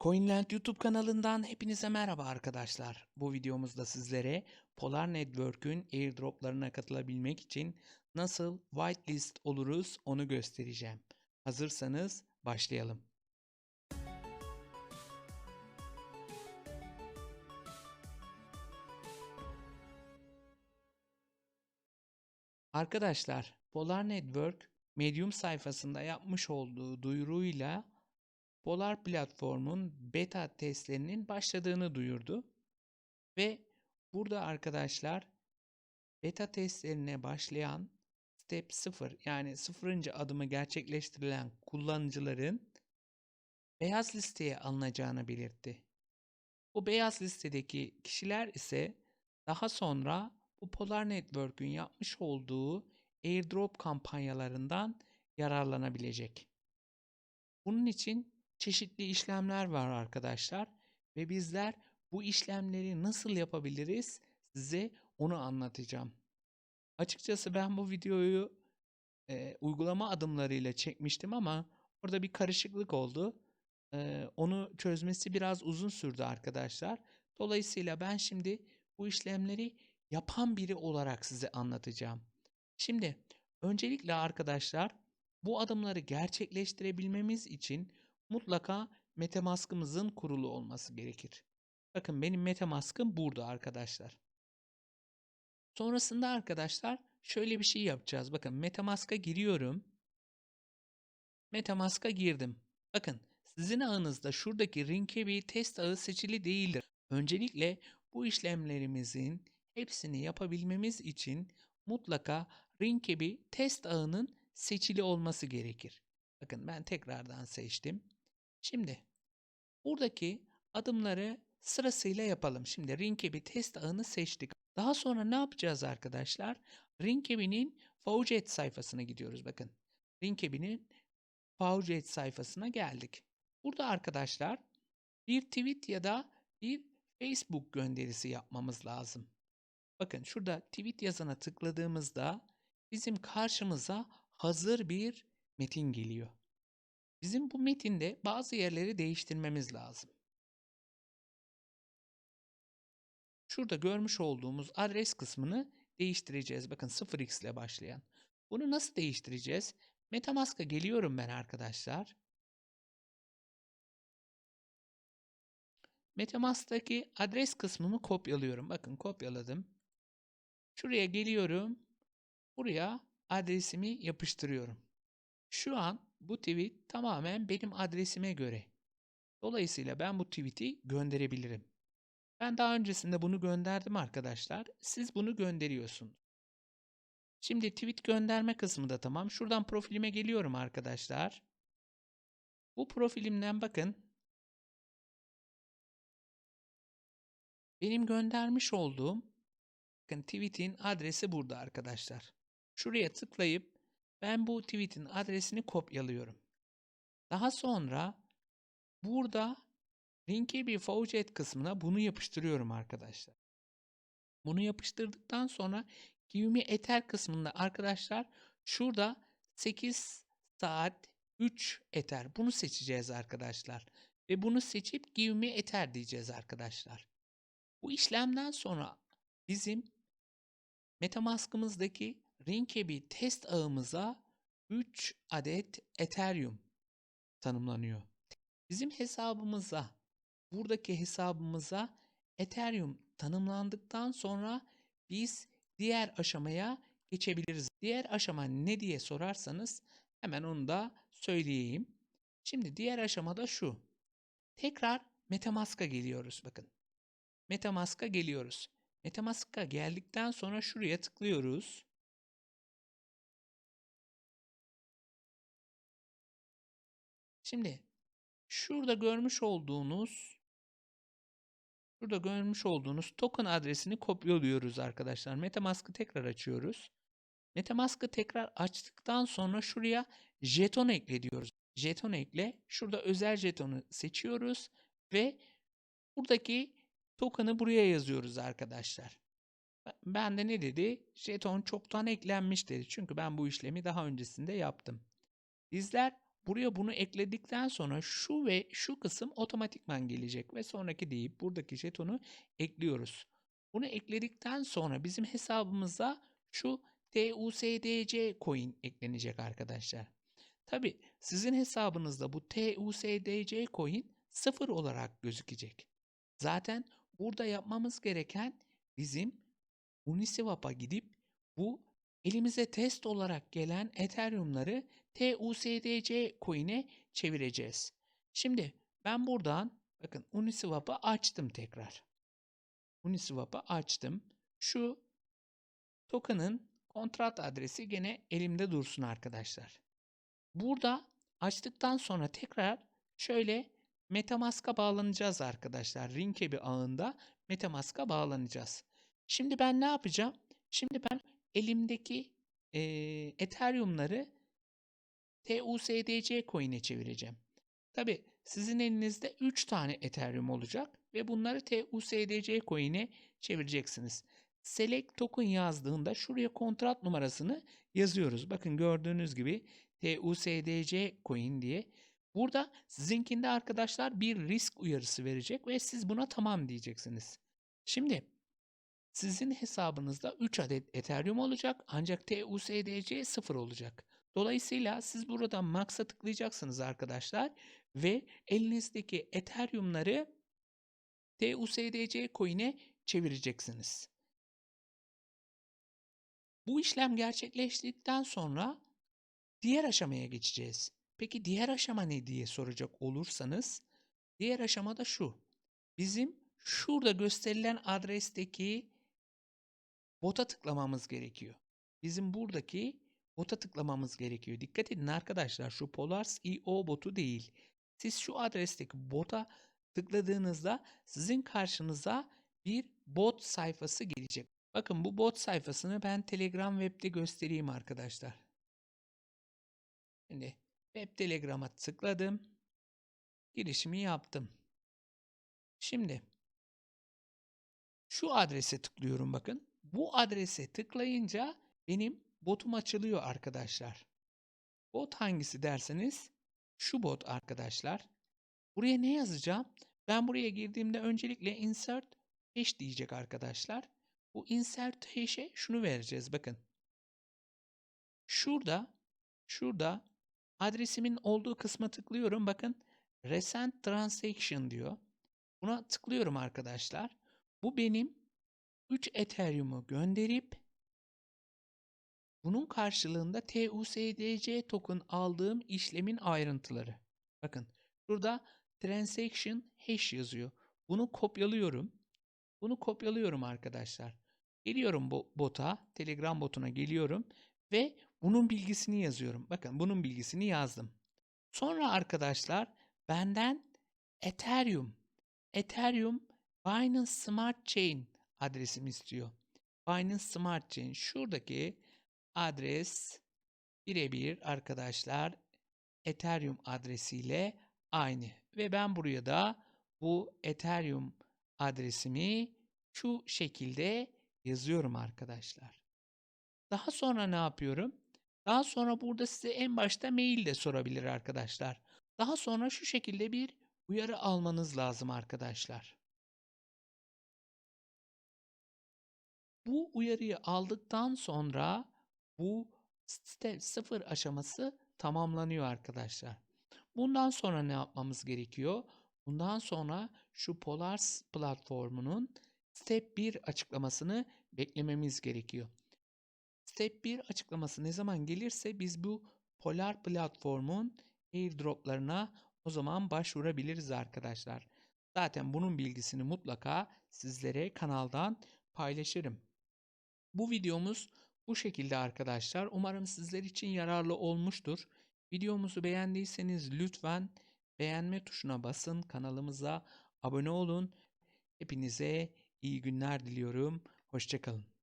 Coinland YouTube kanalından hepinize merhaba arkadaşlar. Bu videomuzda sizlere Polar Network'ün airdroplarına katılabilmek için nasıl whitelist oluruz onu göstereceğim. Hazırsanız başlayalım. Arkadaşlar, Polar Network Medium sayfasında yapmış olduğu duyuruyla Polar platformun beta testlerinin başladığını duyurdu. Ve burada arkadaşlar beta testlerine başlayan step 0 yani sıfırıncı adımı gerçekleştirilen kullanıcıların beyaz listeye alınacağını belirtti. Bu beyaz listedeki kişiler ise daha sonra bu Polar Network'ün yapmış olduğu airdrop kampanyalarından yararlanabilecek. Bunun için çeşitli işlemler var arkadaşlar ve bizler bu işlemleri nasıl yapabiliriz size onu anlatacağım. Açıkçası ben bu videoyu e, uygulama adımlarıyla çekmiştim ama orada bir karışıklık oldu. E, onu çözmesi biraz uzun sürdü arkadaşlar. Dolayısıyla ben şimdi bu işlemleri yapan biri olarak size anlatacağım. Şimdi öncelikle arkadaşlar bu adımları gerçekleştirebilmemiz için mutlaka MetaMask'ımızın kurulu olması gerekir. Bakın benim MetaMask'ım burada arkadaşlar. Sonrasında arkadaşlar şöyle bir şey yapacağız. Bakın MetaMask'a giriyorum. MetaMask'a girdim. Bakın sizin ağınızda şuradaki Rinkebi test ağı seçili değildir. Öncelikle bu işlemlerimizin hepsini yapabilmemiz için mutlaka Rinkebi test ağının seçili olması gerekir. Bakın ben tekrardan seçtim. Şimdi buradaki adımları sırasıyla yapalım. Şimdi Rinkebi test ağını seçtik. Daha sonra ne yapacağız arkadaşlar? Rinkebi'nin Faucet sayfasına gidiyoruz. Bakın Rinkebi'nin Faucet sayfasına geldik. Burada arkadaşlar bir tweet ya da bir Facebook gönderisi yapmamız lazım. Bakın şurada tweet yazana tıkladığımızda bizim karşımıza hazır bir metin geliyor. Bizim bu metinde bazı yerleri değiştirmemiz lazım. Şurada görmüş olduğumuz adres kısmını değiştireceğiz. Bakın 0x ile başlayan. Bunu nasıl değiştireceğiz? Metamask'a geliyorum ben arkadaşlar. Metamask'taki adres kısmını kopyalıyorum. Bakın kopyaladım. Şuraya geliyorum. Buraya adresimi yapıştırıyorum. Şu an bu tweet tamamen benim adresime göre. Dolayısıyla ben bu tweet'i gönderebilirim. Ben daha öncesinde bunu gönderdim arkadaşlar. Siz bunu gönderiyorsunuz. Şimdi tweet gönderme kısmı da tamam. Şuradan profilime geliyorum arkadaşlar. Bu profilimden bakın. Benim göndermiş olduğum bakın tweet'in adresi burada arkadaşlar. Şuraya tıklayıp ben bu tweet'in adresini kopyalıyorum. Daha sonra burada linke bir faucet kısmına bunu yapıştırıyorum arkadaşlar. Bunu yapıştırdıktan sonra Give me Ether kısmında arkadaşlar şurada 8 saat 3 Ether bunu seçeceğiz arkadaşlar. Ve bunu seçip Give me Ether diyeceğiz arkadaşlar. Bu işlemden sonra bizim Metamask'ımızdaki Rinkebi test ağımıza 3 adet Ethereum tanımlanıyor. Bizim hesabımıza, buradaki hesabımıza Ethereum tanımlandıktan sonra biz diğer aşamaya geçebiliriz. Diğer aşama ne diye sorarsanız hemen onu da söyleyeyim. Şimdi diğer aşamada şu. Tekrar Metamask'a geliyoruz bakın. Metamask'a geliyoruz. Metamask'a geldikten sonra şuraya tıklıyoruz. Şimdi şurada görmüş olduğunuz Şurada görmüş olduğunuz token adresini kopyalıyoruz arkadaşlar. Metamask'ı tekrar açıyoruz. Metamask'ı tekrar açtıktan sonra şuraya jeton ekle diyoruz. Jeton ekle. Şurada özel jetonu seçiyoruz ve buradaki token'ı buraya yazıyoruz arkadaşlar. Ben de ne dedi? Jeton çoktan eklenmiş dedi. Çünkü ben bu işlemi daha öncesinde yaptım. Bizler buraya bunu ekledikten sonra şu ve şu kısım otomatikman gelecek ve sonraki deyip buradaki jetonu ekliyoruz. Bunu ekledikten sonra bizim hesabımıza şu TUSDC coin eklenecek arkadaşlar. Tabi sizin hesabınızda bu TUSDC coin sıfır olarak gözükecek. Zaten burada yapmamız gereken bizim Uniswap'a gidip bu elimize test olarak gelen Ethereum'ları TUSDC coin'e çevireceğiz. Şimdi ben buradan bakın Uniswap'ı açtım tekrar. Uniswap'ı açtım. Şu token'ın kontrat adresi gene elimde dursun arkadaşlar. Burada açtıktan sonra tekrar şöyle Metamask'a bağlanacağız arkadaşlar. Rinkebi ağında Metamask'a bağlanacağız. Şimdi ben ne yapacağım? Şimdi ben elimdeki e, Ethereum'ları TUSDC coin'e çevireceğim. Tabi sizin elinizde 3 tane Ethereum olacak ve bunları TUSDC coin'e çevireceksiniz. Select token yazdığında şuraya kontrat numarasını yazıyoruz. Bakın gördüğünüz gibi TUSDC coin diye. Burada sizinkinde arkadaşlar bir risk uyarısı verecek ve siz buna tamam diyeceksiniz. Şimdi sizin hesabınızda 3 adet Ethereum olacak ancak TUSDC 0 olacak. Dolayısıyla siz burada Max'a tıklayacaksınız arkadaşlar ve elinizdeki Ethereum'ları TUSDC coin'e çevireceksiniz. Bu işlem gerçekleştikten sonra diğer aşamaya geçeceğiz. Peki diğer aşama ne diye soracak olursanız diğer aşama da şu. Bizim şurada gösterilen adresteki bota tıklamamız gerekiyor. Bizim buradaki bota tıklamamız gerekiyor. Dikkat edin arkadaşlar şu Polars IO botu değil. Siz şu adresteki bota tıkladığınızda sizin karşınıza bir bot sayfası gelecek. Bakın bu bot sayfasını ben Telegram web'de göstereyim arkadaşlar. Şimdi web Telegram'a tıkladım. Girişimi yaptım. Şimdi şu adrese tıklıyorum bakın. Bu adrese tıklayınca benim botum açılıyor arkadaşlar. Bot hangisi derseniz şu bot arkadaşlar. Buraya ne yazacağım? Ben buraya girdiğimde öncelikle insert hash diyecek arkadaşlar. Bu insert hash'e şunu vereceğiz bakın. Şurada şurada adresimin olduğu kısma tıklıyorum. Bakın recent transaction diyor. Buna tıklıyorum arkadaşlar. Bu benim 3 Ethereum'u gönderip bunun karşılığında TUSDC token aldığım işlemin ayrıntıları. Bakın burada transaction hash yazıyor. Bunu kopyalıyorum. Bunu kopyalıyorum arkadaşlar. Geliyorum bu bota, Telegram botuna geliyorum ve bunun bilgisini yazıyorum. Bakın bunun bilgisini yazdım. Sonra arkadaşlar benden Ethereum, Ethereum Binance Smart Chain adresimi istiyor. Binance Smart Chain şuradaki adres birebir arkadaşlar Ethereum adresiyle aynı. Ve ben buraya da bu Ethereum adresimi şu şekilde yazıyorum arkadaşlar. Daha sonra ne yapıyorum? Daha sonra burada size en başta mail de sorabilir arkadaşlar. Daha sonra şu şekilde bir uyarı almanız lazım arkadaşlar. Bu uyarıyı aldıktan sonra bu step 0 aşaması tamamlanıyor arkadaşlar. Bundan sonra ne yapmamız gerekiyor? Bundan sonra şu Polars platformunun Step 1 açıklamasını beklememiz gerekiyor. Step 1 açıklaması ne zaman gelirse biz bu Polar platformun airdroplarına o zaman başvurabiliriz arkadaşlar. Zaten bunun bilgisini mutlaka sizlere kanaldan paylaşırım. Bu videomuz bu şekilde arkadaşlar. Umarım sizler için yararlı olmuştur. Videomuzu beğendiyseniz lütfen beğenme tuşuna basın. Kanalımıza abone olun. Hepinize iyi günler diliyorum. Hoşçakalın.